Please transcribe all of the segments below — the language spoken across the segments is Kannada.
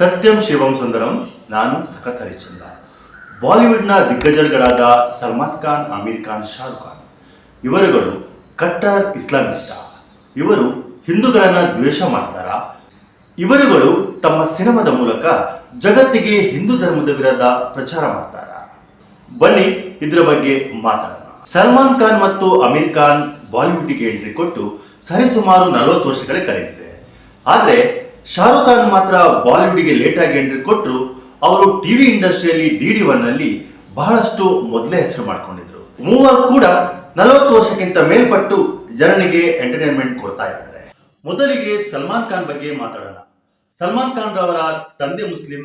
ಸತ್ಯಂ ಶಿವಂ ಸುಂದರಂ, ನಾನು ಸಖತ್ ಹರಿಶ್ಚಂದ್ರ. ಬಾಲಿವುಡ್ನ ದಿಗ್ಗಜರುಗಳಾದ ಸಲ್ಮಾನ್ ಖಾನ್, ಆಮೀರ್ ಖಾನ್, ಶಾರುಖ್ ಖಾನ್. ಇವರುಗಳು ಕಟ್ಟರ್ ಇಸ್ಲಾಮಿಸ್ಟ. ಇವರು ಹಿಂದೂಗಳನ್ನ ದ್ವೇಷ ಮಾಡ್ತಾರ. ಇವರುಗಳು ತಮ್ಮ ಸಿನಿಮಾದ ಮೂಲಕ ಜಗತ್ತಿಗೆ ಹಿಂದೂ ಧರ್ಮದ ವಿರುದ್ಧ ಪ್ರಚಾರ ಮಾಡ್ತಾರ. ಬನ್ನಿ ಇದರ ಬಗ್ಗೆ ಮಾತಾಡೋಣ. ಸಲ್ಮಾನ್ ಖಾನ್ ಮತ್ತು ಅಮೀರ್ ಖಾನ್ ಬಾಲಿವುಡ್ಗೆ ಎಂಟ್ರಿ ಕೊಟ್ಟು ಸರಿಸುಮಾರು ನಲವತ್ತು ವರ್ಷಗಳೇ ಕಳೆದಿದೆ. ಆದರೆ ಶಾರುಖ್ ಖಾನ್ ಮಾತ್ರ ಬಾಲಿವುಡ್ಗೆ ಲೇಟ್ ಆಗಿ ಎಂಟ್ರಿ ಕೊಟ್ಟರು ಅವರು ಟಿವಿ ಇಂಡಸ್ಟ್ರಿಯಲ್ಲಿ ಡಿ ಡಿ ಒನ್ನಲ್ಲಿ ಬಹಳಷ್ಟು ಮೊದಲೇ ಹೆಸರು ಮಾಡ್ಕೊಂಡಿದ್ರು. ಮೂವರು ಕೂಡ ನಲವತ್ತು ವರ್ಷಕ್ಕಿಂತ ಮೇಲ್ಪಟ್ಟು ಜನರಿಗೆ ಎಂಟರ್ಟೈನ್ಮೆಂಟ್ ಕೊಡ್ತಾ ಇದ್ದಾರೆ. ಮೊದಲಿಗೆ ಸಲ್ಮಾನ್ ಖಾನ್ ಬಗ್ಗೆ ಮಾತಾಡೋಣ. ಸಲ್ಮಾನ್ ಖಾನ್ ರವರ ತಂದೆ ಮುಸ್ಲಿಂ,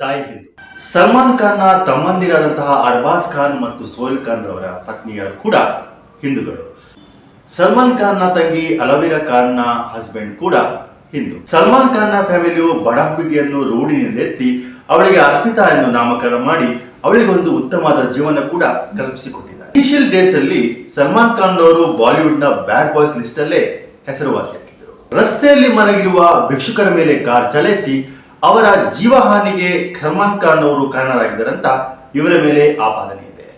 ತಾಯಿ ಹಿಂದೂ. ಸಲ್ಮಾನ್ ಖಾನ್ನ ತಮ್ಮಂದಿರಾದಂತಹ ಅರ್ಬಾಸ್ ಖಾನ್ ಮತ್ತು ಸೋಹಿಲ್ ಖಾನ್ ರವರ ಪತ್ನಿಯರು ಕೂಡ ಹಿಂದೂಗಳು. ಸಲ್ಮಾನ್ ಖಾನ್ನ ತಂಗಿ ಅಲವೀರಾ ಖಾನ್ನ ಹಸ್ಬೆಂಡ್ ಕೂಡ ಹಿಂದೂ. ಸಲ್ಮಾನ್ ಖಾನ್ನ ಫ್ಯಾಮಿಲಿಯು ಬಡ ಹುಡುಗಿಯನ್ನು ಎತ್ತಿ ಅವಳಿಗೆ ಅರ್ಪಿತಾ ಎಂದು ನಾಮಕರಣ ಮಾಡಿ ಅವಳಿಗೊಂದು ಉತ್ತಮವಾದ ಜೀವನ ಕೂಡ ಕಲ್ಪಿಸಿಕೊಟ್ಟಿದ್ದಾರೆ. ಇನಿಷಿಯಲ್ ಡೇಸ್ ಅಲ್ಲಿ ಸಲ್ಮಾನ್ ಖಾನ್ ಅವರು ಬಾಲಿವುಡ್ನ ಬ್ಯಾಡ್ ಬಾಯ್ಸ್ ಲಿಸ್ಟ್ ಅಲ್ಲೇ ಹೆಸರುವಾಸಿಯಾಗಿದ್ದರು. ರಸ್ತೆಯಲ್ಲಿ ಮಲಗಿರುವ ಭಿಕ್ಷುಕರ ಮೇಲೆ ಕಾರ್ ಚಲಿಸಿ ಅವರ ಜೀವಹಾನಿಗೆ ಸಲ್ಮಾನ್ ಖಾನ್ ಅವರು ಕಾರಣರಾಗಿದ್ದಾರಂತ ಇವರ ಮೇಲೆ ಆಪಾದನೆ ಇದೆ.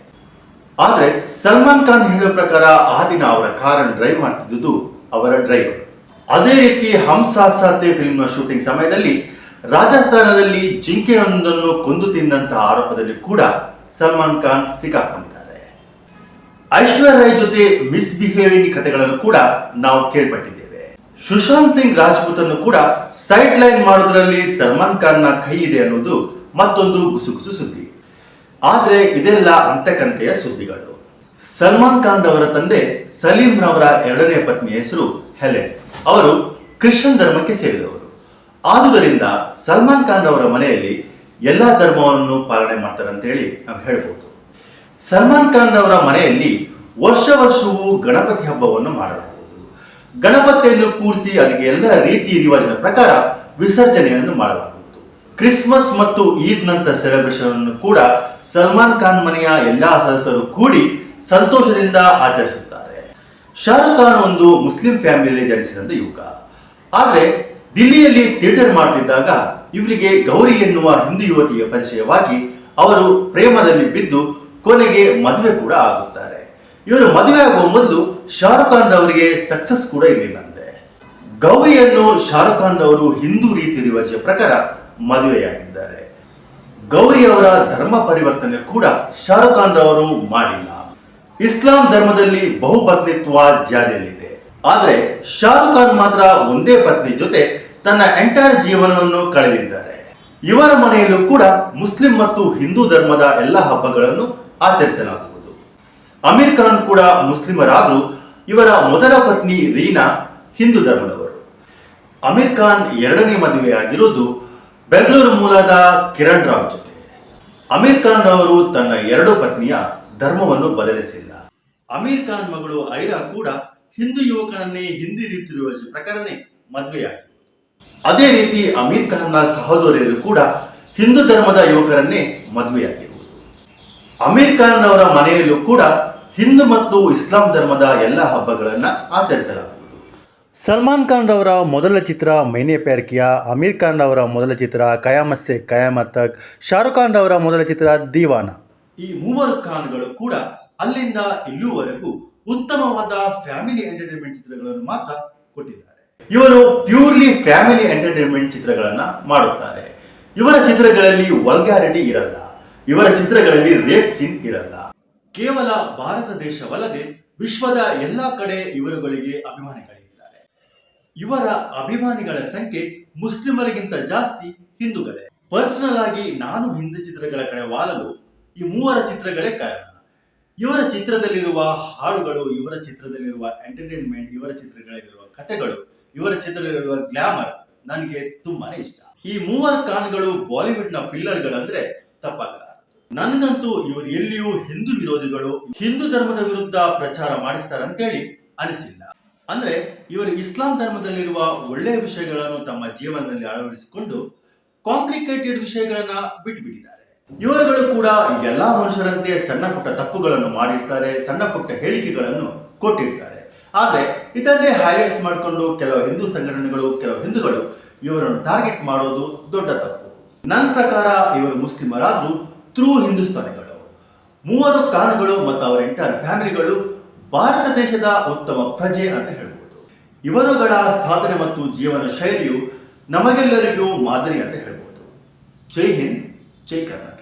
ಆದ್ರೆ ಸಲ್ಮಾನ್ ಖಾನ್ ಹೇಳೋ ಪ್ರಕಾರ ಆ ದಿನ ಅವರ ಕಾರನ್ನು ಡ್ರೈವ್ ಮಾಡ್ತಿದ್ದುದು ಅವರ ಡ್ರೈವರ್. ಅದೇ ರೀತಿ ಹಂಸಾಸಾತೆ ಸಾತೆ ಫಿಲ್ಮ್ ಶೂಟಿಂಗ್ ಸಮಯದಲ್ಲಿ ರಾಜಸ್ಥಾನದಲ್ಲಿ ಜಿಂಕೆಯೊಂದನ್ನು ಕೊಂದು ತಿಂದಂತಹ ಆರೋಪದಲ್ಲಿ ಕೂಡ ಸಲ್ಮಾನ್ ಖಾನ್ ಸಿಕ್ಕಾಕೊಂಡಿದ್ದಾರೆ. ಐಶ್ವರ್ಯ ರೈ ಜೊತೆ ಮಿಸ್ಬಿಹೇವಿಂಗ್ ಕಥೆಗಳನ್ನು ಕೂಡ ನಾವು ಕೇಳ್ಪಟ್ಟಿದ್ದೇವೆ. ಸುಶಾಂತ್ ಸಿಂಗ್ ರಾಜ್ಪೂತ್ ಅನ್ನು ಕೂಡ ಸೈಡ್ ಲೈನ್ ಮಾಡೋದ್ರಲ್ಲಿ ಸಲ್ಮಾನ್ ಖಾನ್ನ ಕೈ ಇದೆ ಅನ್ನೋದು ಮತ್ತೊಂದು ಗುಸುಗುಸು ಸುದ್ದಿ. ಆದ್ರೆ ಇದೆಲ್ಲ ಅಂತಕಂತೆಯ ಸುದ್ದಿಗಳು. ಸಲ್ಮಾನ್ ಖಾನ್ ಅವರ ತಂದೆ ಸಲೀಂ ರವರ ಎರಡನೇ ಪತ್ನಿಯ ಹೆಸರು ಹೆಲೆನ್ ಅವರು ಕ್ರಿಶ್ಚಿಯನ್ ಧರ್ಮಕ್ಕೆ ಸೇರಿದವರು. ಆದುದರಿಂದ ಸಲ್ಮಾನ್ ಖಾನ್ ಅವರ ಮನೆಯಲ್ಲಿ ಎಲ್ಲ ಧರ್ಮವನ್ನು ಪಾಲನೆ ಮಾಡ್ತಾರೆ ಅಂತ ಹೇಳಿ ನಾವು ಹೇಳ್ಬೋದು. ಸಲ್ಮಾನ್ ಖಾನ್ ಅವರ ಮನೆಯಲ್ಲಿ ವರ್ಷ ವರ್ಷವೂ ಗಣಪತಿ ಹಬ್ಬವನ್ನು ಮಾಡಲಾಗುವುದು. ಗಣಪತಿಯನ್ನು ಕೂರಿಸಿ ಅದಕ್ಕೆ ಎಲ್ಲ ರೀತಿ ರಿವಾಜಿನ ಪ್ರಕಾರ ವಿಸರ್ಜನೆಯನ್ನು ಮಾಡಲಾಗುವುದು. ಕ್ರಿಸ್ಮಸ್ ಮತ್ತು ಈದ್ ನಂತ ಸೆಲೆಬ್ರೇಷನ್ ಅನ್ನು ಕೂಡ ಸಲ್ಮಾನ್ ಖಾನ್ ಮನೆಯ ಎಲ್ಲಾ ಸದಸ್ಯರು ಕೂಡಿ ಸಂತೋಷದಿಂದ ಆಚರಿಸುತ್ತಾರೆ. ಶಾರುಖ್ ಖಾನ್ ಒಂದು ಮುಸ್ಲಿಂ ಫ್ಯಾಮಿಲಿಯಲ್ಲಿ ಜನಿಸಿದಂತ ಯುವಕ. ಆದರೆ ದಿಲ್ಲಿಯಲ್ಲಿ ಥಿಯೇಟರ್ ಮಾಡ್ತಿದ್ದಾಗ ಇವರಿಗೆ ಗೌರಿ ಎನ್ನುವ ಹಿಂದೂ ಯುವತಿಯ ಪರಿಚಯವಾಗಿ ಅವರು ಪ್ರೇಮದಲ್ಲಿ ಬಿದ್ದು ಕೊನೆಗೆ ಮದುವೆ ಕೂಡ ಆಗುತ್ತಾರೆ. ಇವರು ಮದುವೆ ಆಗುವ ಮೊದಲು ಶಾರುಖ್ ಖಾನ್ ಅವರಿಗೆ ಸಕ್ಸಸ್ ಕೂಡ ಇರಲಿಲ್ಲಂತೆ. ಗೌರಿಯನ್ನು ಶಾರುಖ್ ಖಾನ್ ಅವರು ಹಿಂದೂ ರೀತಿ ರಿವಾಜಿಯ ಪ್ರಕಾರ ಮದುವೆಯಾಗಿದ್ದಾರೆ. ಗೌರಿ ಅವರ ಧರ್ಮ ಪರಿವರ್ತನೆ ಕೂಡ ಶಾರುಖ್ ಖಾನ್ ಅವರು ಮಾಡಿಲ್ಲ. ಇಸ್ಲಾಂ ಧರ್ಮದಲ್ಲಿ ಬಹುಪತ್ನಿತ್ವ ಜಾರಿಯಲ್ಲಿದೆ. ಆದರೆ ಶಾರುಖ್ ಖಾನ್ ಮಾತ್ರ ಒಂದೇ ಪತ್ನಿ ಜೊತೆ ತನ್ನ ಎಂಟೈರ್ ಜೀವನವನ್ನು ಕಳೆದಿದ್ದಾರೆ. ಇವರ ಮನೆಯಲ್ಲೂ ಕೂಡ ಮುಸ್ಲಿಂ ಮತ್ತು ಹಿಂದೂ ಧರ್ಮದ ಎಲ್ಲ ಹಬ್ಬಗಳನ್ನು ಆಚರಿಸಲಾಗುವುದು. ಅಮೀರ್ ಖಾನ್ ಕೂಡ ಮುಸ್ಲಿಮರಾದರೂ ಇವರ ಮೊದಲ ಪತ್ನಿ ರೀನಾ ಹಿಂದೂ ಧರ್ಮದವರು. ಅಮೀರ್ ಖಾನ್ ಎರಡನೇ ಮದುವೆಯಾಗಿರುವುದು ಬೆಂಗಳೂರು ಮೂಲದ ಕಿರಣ್ ರಾವ್ ಜೊತೆ. ಅಮೀರ್ ಖಾನ್ ಅವರು ತನ್ನ ಎರಡು ಪತ್ನಿಯ ಧರ್ಮವನ್ನು ಬದಲಿಸಿಲ್ಲ. ಅಮೀರ್ ಖಾನ್ ಮಗಳು ಐರಾ ಕೂಡ ಹಿಂದೂ ಯುವಕನನ್ನೇ ಹಿಂದಿ ರೀತಿ ರಿವಾಜ್ ಮದುವೆಯಾಗಿರುವುದು ಅದೇ ರೀತಿ ಅಮೀರ್ ಖಾನ್ನ ಸಹೋದರಿಯರು ಕೂಡ ಹಿಂದೂ ಧರ್ಮದ ಯುವಕರನ್ನೇ ಮದುವೆಯಾಗಿರುವುದು ಅಮೀರ್ ಖಾನ್ ಅವರ ಮನೆಯಲ್ಲೂ ಕೂಡ ಹಿಂದೂ ಮತ್ತು ಇಸ್ಲಾಂ ಧರ್ಮದ ಎಲ್ಲ ಹಬ್ಬಗಳನ್ನು ಆಚರಿಸಲಾಗುವುದು ಸಲ್ಮಾನ್ ಖಾನ್ ರವರ ಮೊದಲ ಚಿತ್ರ ಮೈನೆ ಪ್ಯಾರ್ಕಿಯಾ ಅಮೀರ್ ಖಾನ್ ರವರ ಮೊದಲ ಚಿತ್ರ ಕಯಾಮಸ್ಸೆ ಕಯಾಮತ್ ತಕ್, ಶಾರುಖ್ ಖಾನ್ ರವರ ಮೊದಲ ಚಿತ್ರ ದೀವಾನ. ಈ ಮೂವರು ಖಾನ್ಗಳು ಕೂಡ ಅಲ್ಲಿಂದ ಇಲ್ಲಿವರೆಗೂ ಉತ್ತಮವಾದ ಫ್ಯಾಮಿಲಿ ಎಂಟರ್ಟೈನ್ಮೆಂಟ್ ಚಿತ್ರಗಳನ್ನು ಮಾತ್ರ ಕೊಟ್ಟಿದ್ದಾರೆ. ಇವರು ಪ್ಯೂರ್ಲಿ ಫ್ಯಾಮಿಲಿ ಎಂಟರ್ಟೈನ್ಮೆಂಟ್ ಚಿತ್ರಗಳನ್ನ ಮಾಡುತ್ತಾರೆ. ಇವರ ಚಿತ್ರಗಳಲ್ಲಿ ವಲ್ಗ್ಯಾರಿಟಿ ಇರಲ್ಲ. ಇವರ ಚಿತ್ರಗಳಲ್ಲಿ ರೇಪ್ ಸೀನ್ ಇರಲ್ಲ. ಕೇವಲ ಭಾರತ ದೇಶವಲ್ಲದೆ ವಿಶ್ವದ ಎಲ್ಲಾ ಕಡೆ ಇವರುಗಳಿಗೆ ಅಭಿಮಾನಿಗಳಿದ್ದಾರೆ. ಇವರ ಅಭಿಮಾನಿಗಳ ಸಂಖ್ಯೆ ಮುಸ್ಲಿಮರಿಗಿಂತ ಜಾಸ್ತಿ ಹಿಂದೂಗಳೇ. ಪರ್ಸನಲ್ ಆಗಿ ನಾನು ಹಿಂದಿ ಚಿತ್ರಗಳ ಕಡೆ ವಾಲಲು ಈ ಮೂವರ ಚಿತ್ರಗಳೇ ಕಾರಣ. ಇವರ ಚಿತ್ರದಲ್ಲಿರುವ ಹಾಡುಗಳು, ಇವರ ಚಿತ್ರದಲ್ಲಿರುವ ಎಂಟರ್ಟೈನ್ಮೆಂಟ್ ಇವರ ಚಿತ್ರಗಳಲ್ಲಿರುವ ಕಥೆಗಳು, ಇವರ ಚಿತ್ರದಲ್ಲಿರುವ ಗ್ಲಾಮರ್ ನನಗೆ ತುಂಬಾನೇ ಇಷ್ಟ. ಈ ಮೂವರ ಕಾನ್ಗಳು ಬಾಲಿವುಡ್ನ ಪಿಲ್ಲರ್ಗಳಂದ್ರೆ ತಪ್ಪಾಗಲ್ಲ ನನ್ಗಂತೂ ಇವರು ಎಲ್ಲಿಯೂ ಹಿಂದೂ ವಿರೋಧಿಗಳು ಹಿಂದೂ ಧರ್ಮದ ವಿರುದ್ಧ ಪ್ರಚಾರ ಮಾಡಿಸ್ತಾರಂತೇಳಿ ಅನಿಸಿಲ್ಲ. ಅಂದ್ರೆ ಇವರು ಇಸ್ಲಾಂ ಧರ್ಮದಲ್ಲಿರುವ ಒಳ್ಳೆಯ ವಿಷಯಗಳನ್ನು ತಮ್ಮ ಜೀವನದಲ್ಲಿ ಅಳವಡಿಸಿಕೊಂಡು ಕಾಂಪ್ಲಿಕೇಟೆಡ್ ವಿಷಯಗಳನ್ನ ಬಿಟ್ಟುಬಿಟ್ಟಿದ್ದಾರೆ ಇವರುಗಳು ಕೂಡ ಎಲ್ಲಾ ಮನುಷ್ಯರಂತೆ ಸಣ್ಣ ಪುಟ್ಟ ತಪ್ಪುಗಳನ್ನು ಮಾಡಿರ್ತಾರೆ, ಸಣ್ಣ ಪುಟ್ಟ ಹೇಳಿಕೆಗಳನ್ನು ಕೊಟ್ಟಿರ್ತಾರೆ. ಆದ್ರೆ ಇದನ್ನೇ ಹೈಲೈಟ್ಸ್ ಮಾಡಿಕೊಂಡು ಕೆಲವು ಹಿಂದೂ ಸಂಘಟನೆಗಳು, ಕೆಲವು ಹಿಂದೂಗಳು ಇವರನ್ನು ಟಾರ್ಗೆಟ್ ಮಾಡೋದು ದೊಡ್ಡ ತಪ್ಪು. ನನ್ನ ಪ್ರಕಾರ ಇವರು ಮುಸ್ಲಿಮರಾದ್ರೂ ಥ್ರೂ ಹಿಂದೂಸ್ತಾನಿಗಳು ಮೂವರು ಖಾನ್ಗಳು ಮತ್ತು ಅವರ ಎಂಟರ್ ಫ್ಯಾಮಿಲಿಗಳು ಭಾರತ ದೇಶದ ಉತ್ತಮ ಪ್ರಜೆ ಅಂತ ಹೇಳ್ಬೋದು. ಇವರುಗಳ ಸಾಧನೆ ಮತ್ತು ಜೀವನ ಶೈಲಿಯು ನಮಗೆಲ್ಲರಿಗೂ ಮಾದರಿ ಅಂತ ಹೇಳ್ಬೋದು. ಜೈ ಹಿಂದ್, ಜೈ ಕರ್ನಾಟಕ.